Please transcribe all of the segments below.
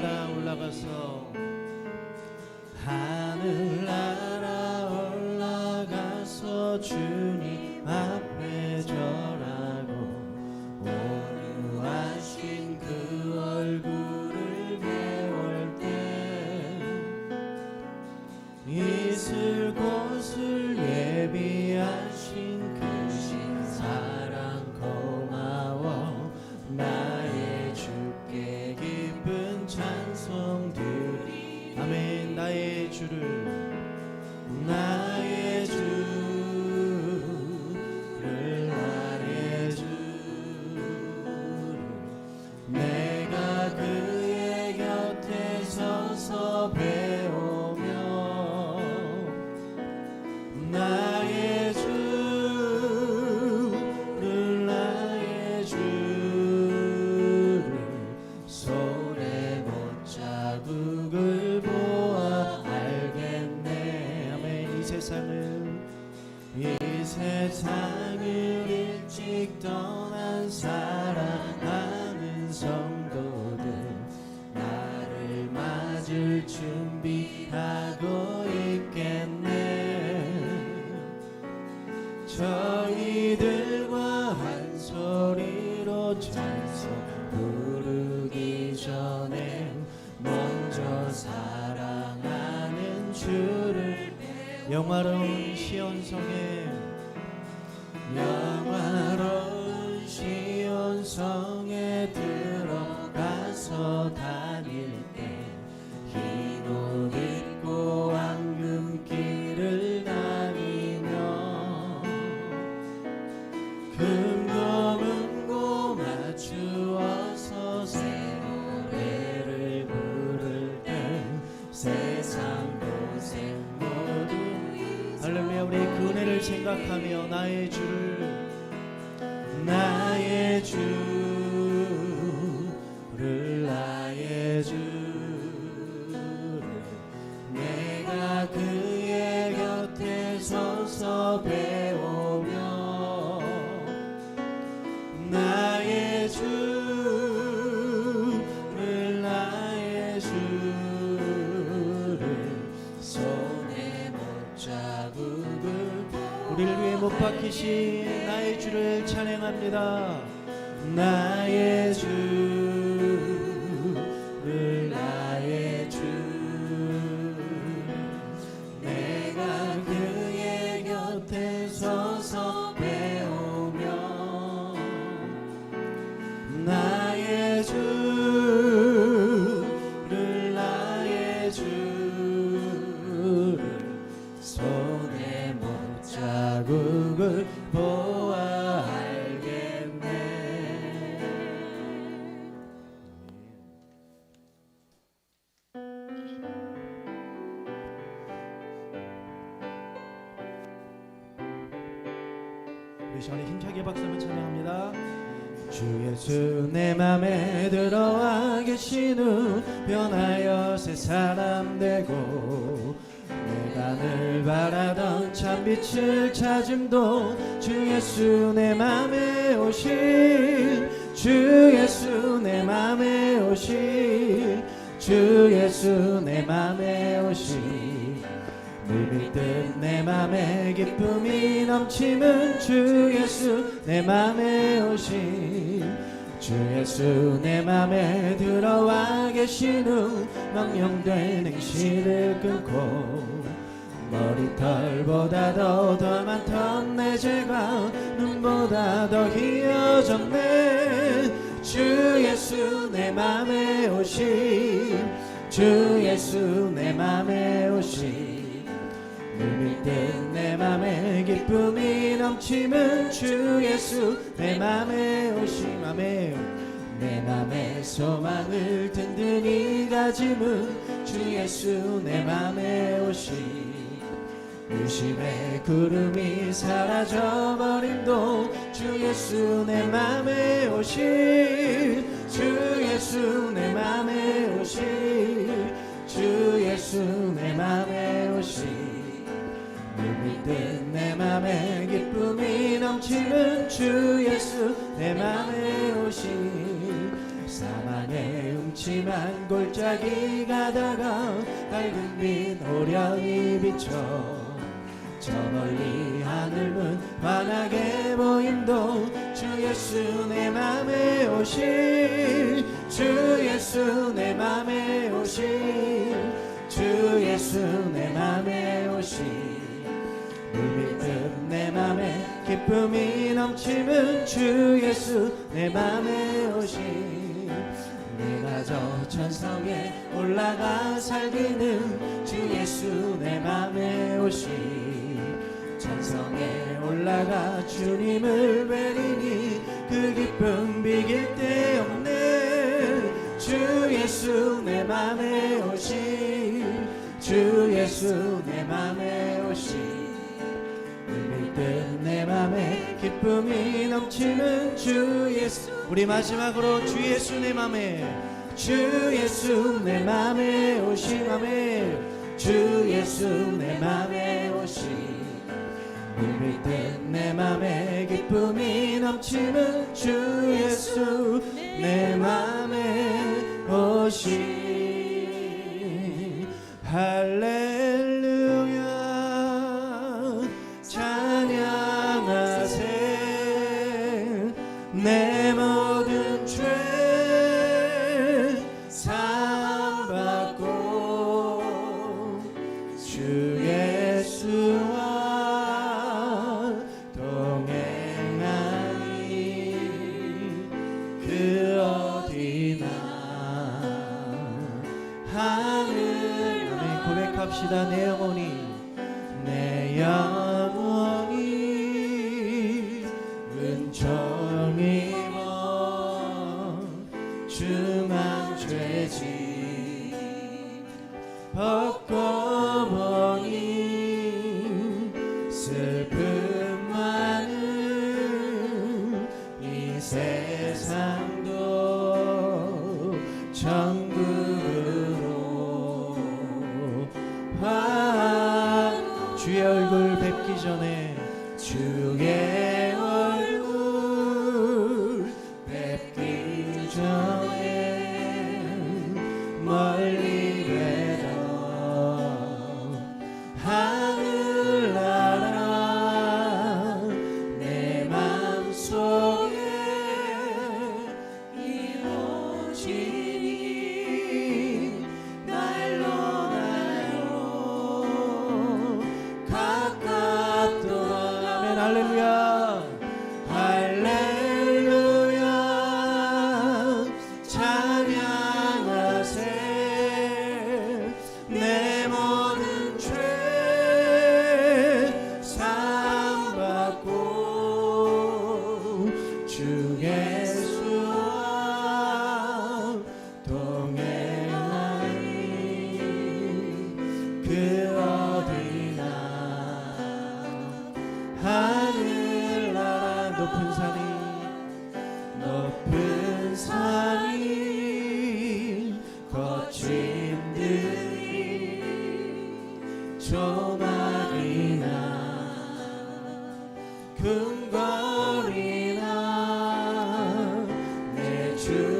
하늘나라 올라가서 하늘 나 세상을 일찍 떠난 사랑하는 성도들 나를 맞을 준비하고 있겠네. 저희들과 한 소리로 찬송 부르기 전에 먼저 사랑하는 주를 영화로운 시온성에 영화로운 시온성에 들어가서 다닐 때 흰 옷 입고 황금길을 다니며 금고문고 맞추어서 새 노래를 부를 때 생각하며 나의 주를 나의 주를 나의 주를 내가 그의 곁에 서서 배 못 박히신 나의 주를 찬양합니다. 나의 보아 알겠네. 우리 시간에 힘차게 박수 한번 찬양합니다. 주 예수 내 맘에 들어와 계신 후 변하여 새 사람 되고 내가 늘 바라던 참 빛을 찾음도 주 예수 내 맘에 오신 주 예수 내 맘에 오신 주 예수 내 맘에 늘 믿듯 내 맘에 기쁨이 넘치는 주 예수 내 맘에 오신 주 예수 내 맘에 들어와 계신 후 망령된 행실을 끊고 머리털보다 더 더 많던 내 죄가 눈보다 더 희어졌네. 주 예수 내 맘에 오신 주 예수 내 맘에 오신 늘 믿듯 내 맘에 기쁨이 넘치는 주 예수 내 맘에 오심 맘에 내 맘에 소망을 든든히 가짐은 주 예수 내 맘에 오심 유심의 구름이 사라져버림도 주 예수 내 맘에 오실 주 예수 내 맘에 오실 사망의 음침한 골짜기 가다가 밝은 빛 호련히 비춰 저 멀리 하늘문 환하게 보임도 주 예수 내 맘에 오실 주 예수 내 맘에 오실 주 예수 내 맘에 오실 물밀듯 내 맘에 기쁨이 넘치는 주 예수 내 맘에 오실 내가 저 천성에 올라가 살기는 주 예수 내 맘에 오실 천성에 올라가 주님을 뵈리니 그 기쁨 비길 데 없네 주 예수 내 맘에 오실 주 예수 내 맘에 물밀듯 내 맘에 기쁨이 넘치는 주 예수. 우리 마지막으로 주 예수 내 맘에. 주 예수 내 맘에 오시맘에. 주 예수 내 맘에 오시 물밀듯 내 맘에 기쁨이 넘치는 주 예수 내 맘에 오시 고백합시다 내 영혼이. 내 영혼이 은총이 뭐 주만 죄지. 벗고 주의 얼굴 뵙기 전에 멀리 뵈던 하늘나라 내 맘속에 이루어지 높은 산이 높은 산이 거친 들이 조막이나 금거리나 내주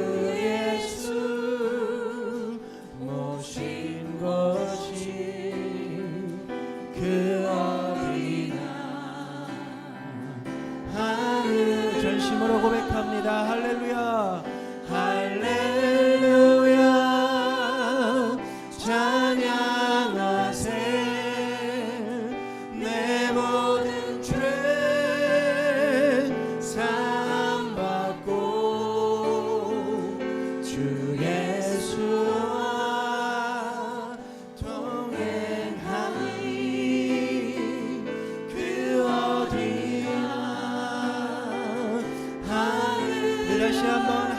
下吗？